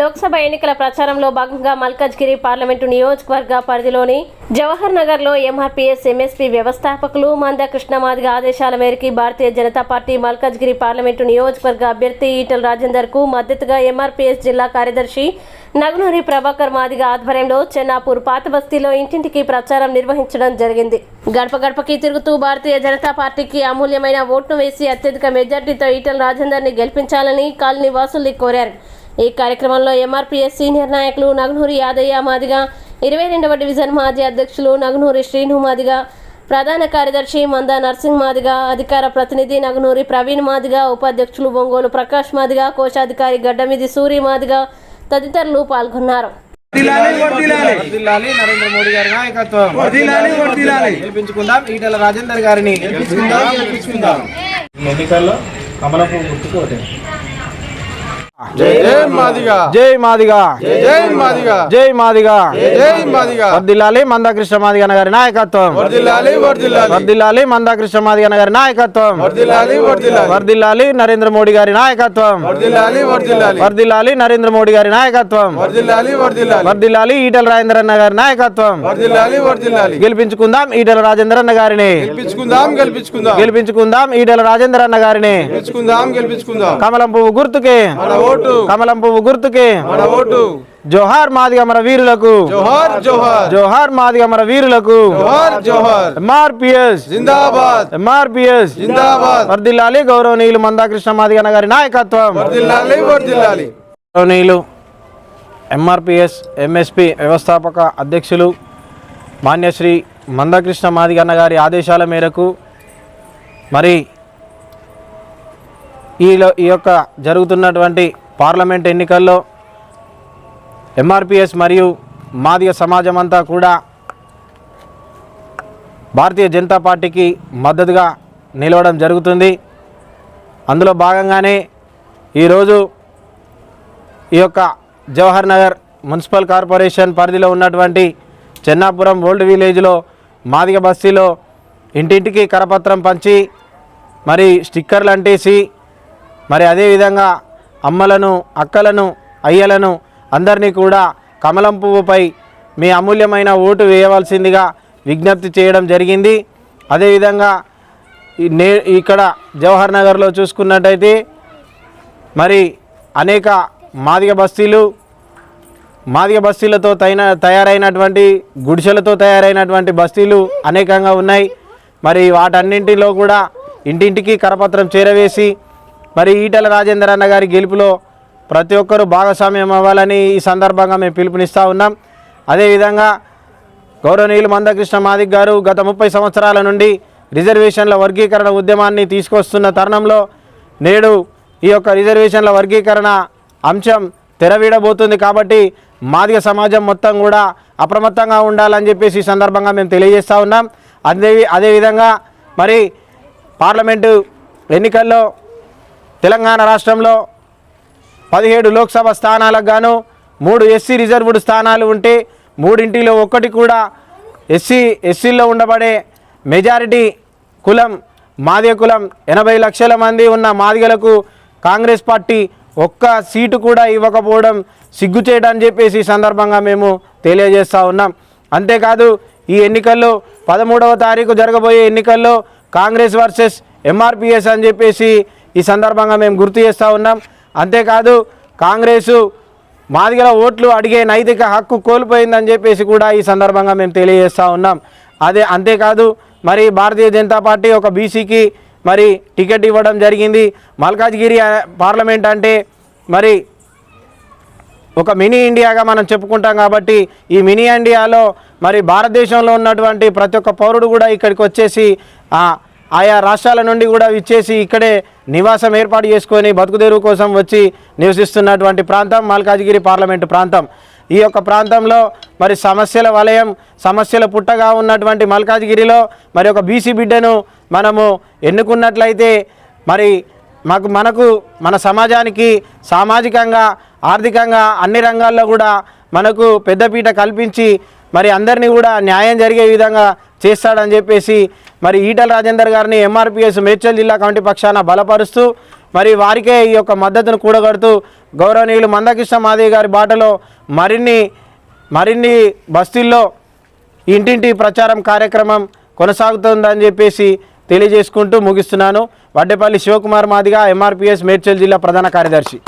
లోక్సభ ఎన్నికల ప్రచారంలో భాగంగా మల్కజ్గిరి పార్లమెంటు నియోజకవర్గ పరిధిలోని జవహర్ నగర్లో ఎంఆర్పీఎస్ ఎంఎస్పీ వ్యవస్థాపకులు మంద కృష్ణమాదిగ ఆదేశాల మేరకు భారతీయ జనతా పార్టీ మల్కజ్గిరి పార్లమెంటు నియోజకవర్గ అభ్యర్థి ఈటల రాజేందర్కు మద్దతుగా ఎంఆర్పీఎస్ జిల్లా కార్యదర్శి నగునూరి ప్రభాకర్ మాదిగ ఆధ్వర్యంలో చెన్నాపూర్ పాత బస్తీలో ఇంటింటికి ప్రచారం నిర్వహించడం జరిగింది. గడప గడపకి తిరుగుతూ భారతీయ జనతా పార్టీకి అమూల్యమైన ఓట్ను వేసి అత్యధిక మెజార్టీతో ఈటల రాజేందర్ని గెలిపించాలని కాలనీ వాసుల్ని కోరారు. ఈ కార్యక్రమంలో ఎంఆర్పీఎస్ సీనియర్ నాయకులు నగునూరి యాదయ్య మాదిగ ఇరవై రెండవ డివిజన్ మాజీ అధ్యక్షులు నగునూరి శ్రీను మాదిగ ప్రధాన కార్యదర్శి మందా నర్సింగ్ మాదిగ అధికార ప్రతినిధి నగునూరి ప్రవీణ్ మాదిగ ఉపాధ్యక్షులు ఒంగోలు ప్రకాష్ మాదిగ కోశాధికారి గడ్డమిది సూరి మాదిగ తదితరులు పాల్గొన్నారు. నరేంద్ర మోడీ గారి నాయకత్వం. గెలిపించుకుందాం ఈటల రాజేందర్ గారిని గెలిపించుకుందాం గెలిపించుకుందాం ఎన్నికల్లో కమలపు గుర్తుకు ఓటేయండి. జై జై మాదిగా. జై మాదిగా. జై మాదిగా. జై మాదిగా. జై మాదిగా. వర్దిల్లాలి మందాకృష్ణ మాదిగన్న గారి నాయకత్వం. వర్ధిల్లాలి వర్ధిల్లాలి వర్దిల్లాలి మందాకృష్ణ మాదిగన్న గారి నాయకత్వం. వర్ధిల్లాలి వర్ధిల్లాలి వర్దిల్లాలి నరేంద్ర మోడీ గారి నాయకత్వం. వర్ధిల్లాలి వర్ధిల్లాలి వర్దిల్లాలి నరేంద్ర మోడీ గారి నాయకత్వం. వర్ధిల్లాలి వర్ధిల్లాలి వర్దిల్లాలి ఈటల రాజేంద్రన్న గారి నాయకత్వం. వర్ధిల్లాలి వర్ధిల్లాలి గెలిపించుకుందాం ఈటల రాజేంద్రన్న గారిని. గెలిపించుకుందాం గెలిపించుకుందాం. గెలిపించుకుందాం ఈటల రాజేంద్రన్న గారిని. గెలిపించుకుందాం గెలిపించుకుందాం. కమలం పువ్వు గుర్తుకే. కమలం పువ్వు గుర్తుకే. మన ఓటు. జోహార్ మాదిగ మన వీరులకు. జోహార్ జోహార్. జోహార్ మాదిగ మన వీరులకు. జోహార్ జోహార్. ఎంఆర్పిఎస్. జిందాబాద్. ఎంఆర్పిఎస్. జిందాబాద్. వర్దిల్లాలి గౌరవనీయులు మందాకృష్ణ మాదిగన్న గారి నాయకత్వం. వర్ధిల్లాలి వర్ధిల్లాలి గౌరవనీయులు ఎంఆర్పిఎస్ ఎంఎస్పి వ్యవస్థాపక అధ్యక్షులు మాన్యశ్రీ మందకృష్ణ మాదిగన్న గారి ఆదేశాల మేరకు మరి ఈలో ఈ యొక్క జరుగుతున్నటువంటి పార్లమెంట్ ఎన్నికల్లో ఎంఆర్పిఎస్ మరియు మాదిగ సమాజం అంతా కూడా భారతీయ జనతా పార్టీకి మద్దతుగా నిలవడం జరుగుతుంది. అందులో భాగంగానే ఈరోజు ఈ యొక్క జవహర్ నగర్ మున్సిపల్ కార్పొరేషన్ పరిధిలో ఉన్నటువంటి చెన్నాపురం ఓల్డ్ విలేజ్లో మాదిగ బస్తీలో ఇంటింటికి కరపత్రం పంచి మరి స్టిక్కర్లు అంటేసి మరి అదేవిధంగా అమ్మలను అక్కలను అయ్యలను అందరినీ కూడా కమలం పువ్వుపై మీ అమూల్యమైన ఓటు వేయవలసిందిగా విజ్ఞప్తి చేయడం జరిగింది. అదేవిధంగా నే ఇక్కడ జవహర్ నగర్లో చూసుకున్నట్టయితే మరి అనేక మాదిగ బస్తీలు మాదిగ బస్తీలతో తైన తయారైనటువంటి గుడిసెలతో తయారైనటువంటి బస్తీలు అనేకంగా ఉన్నాయి. మరి వాటన్నింటిలో కూడా ఇంటింటికి కరపత్రం చేరవేసి మరి ఈటల రాజేందర్ అన్న గారి గెలుపులో ప్రతి ఒక్కరూ భాగస్వామ్యం అవ్వాలని ఈ సందర్భంగా మేము పిలుపునిస్తూ ఉన్నాం. అదేవిధంగా గౌరవనీయులు మందకృష్ణ మాదిక్ గారు గత ముప్పై సంవత్సరాల నుండి రిజర్వేషన్ల వర్గీకరణ ఉద్యమాన్ని తీసుకొస్తున్న తరుణంలో నేడు ఈ యొక్క రిజర్వేషన్ల వర్గీకరణ అంశం తెరవీడబోతుంది కాబట్టి మాదిగ సమాజం మొత్తం కూడా అప్రమత్తంగా ఉండాలని చెప్పేసి ఈ సందర్భంగా మేము తెలియజేస్తూ ఉన్నాం. అదే అదేవిధంగా మరి పార్లమెంటు ఎన్నికల్లో తెలంగాణ రాష్ట్రంలో పదిహేడు లోక్సభ స్థానాలకు గాను మూడు ఎస్సీ రిజర్వ్డ్ స్థానాలు ఉంటే మూడింటిలో ఒక్కటి కూడా ఎస్సీ ఎస్సీల్లో ఉండబడే మెజారిటీ కులం మాదిగ కులం ఎనభై లక్షల మంది ఉన్న మాదిగలకు కాంగ్రెస్ పార్టీ ఒక్క సీటు కూడా ఇవ్వకపోవడం సిగ్గుచేయడని చెప్పేసి సందర్భంగా మేము తెలియజేస్తూ ఉన్నాం. అంతేకాదు ఈ ఎన్నికల్లో పదమూడవ తారీఖు జరగబోయే ఎన్నికల్లో కాంగ్రెస్ వర్సెస్ ఎంఆర్పిఎస్ అని చెప్పేసి ఈ సందర్భంగా మేము గుర్తు చేస్తూ ఉన్నాం. అంతేకాదు కాంగ్రెసు మాదిగల ఓట్లు అడిగే నైతిక హక్కు కోల్పోయిందని చెప్పేసి కూడా ఈ సందర్భంగా మేము తెలియజేస్తూ ఉన్నాం. అదే అంతేకాదు మరి భారతీయ జనతా పార్టీ ఒక బీసీకి మరి టికెట్ ఇవ్వడం జరిగింది. మల్కాజ్గిరి పార్లమెంట్ అంటే మరి ఒక మినీ ఇండియాగా మనం చెప్పుకుంటాం కాబట్టి ఈ మినీ ఇండియాలో మరి భారతదేశంలో ఉన్నటువంటి ప్రతి ఒక్క పౌరుడు కూడా ఇక్కడికి వచ్చేసి ఆయా రాష్ట్రాల నుండి కూడా ఇచ్చేసి ఇక్కడే నివాసం ఏర్పాటు చేసుకొని బతుకుదెరువు కోసం వచ్చి నివసిస్తున్నటువంటి ప్రాంతం మల్కాజ్గిరి పార్లమెంటు ప్రాంతం. ఈ యొక్క ప్రాంతంలో మరి సమస్యల వలయం సమస్యల పుట్టగా ఉన్నటువంటి మల్కాజ్గిరిలో మరి ఒక బీసీ బిడ్డను మనము ఎన్నుకున్నట్లయితే మరి మాకు మనకు మన సమాజానికి సామాజికంగా ఆర్థికంగా అన్ని రంగాల్లో కూడా మనకు పెద్దపీట కల్పించి మరి అందరినీ కూడా న్యాయం జరిగే విధంగా చేస్తాడని చెప్పేసి మరి ఈటల రాజేందర్ గారిని ఎంఆర్పిఎస్ మేడ్చల్ జిల్లా కమిటీ పక్షాన బలపరుస్తూ మరి వారికే ఈ యొక్క మద్దతును కూడగడుతూ గౌరవనీయులు మందకృష్ణ మాదేవి గారి బాటలో మరిన్ని మరిన్ని బస్తీల్లో ఇంటింటి ప్రచారం కార్యక్రమం కొనసాగుతుందని చెప్పేసి తెలియజేసుకుంటూ ముగిస్తున్నాను. వడ్డేపల్లి శివకుమార్ మాదిగా ఎంఆర్పిఎస్ మేడ్చల్ జిల్లా ప్రధాన కార్యదర్శి.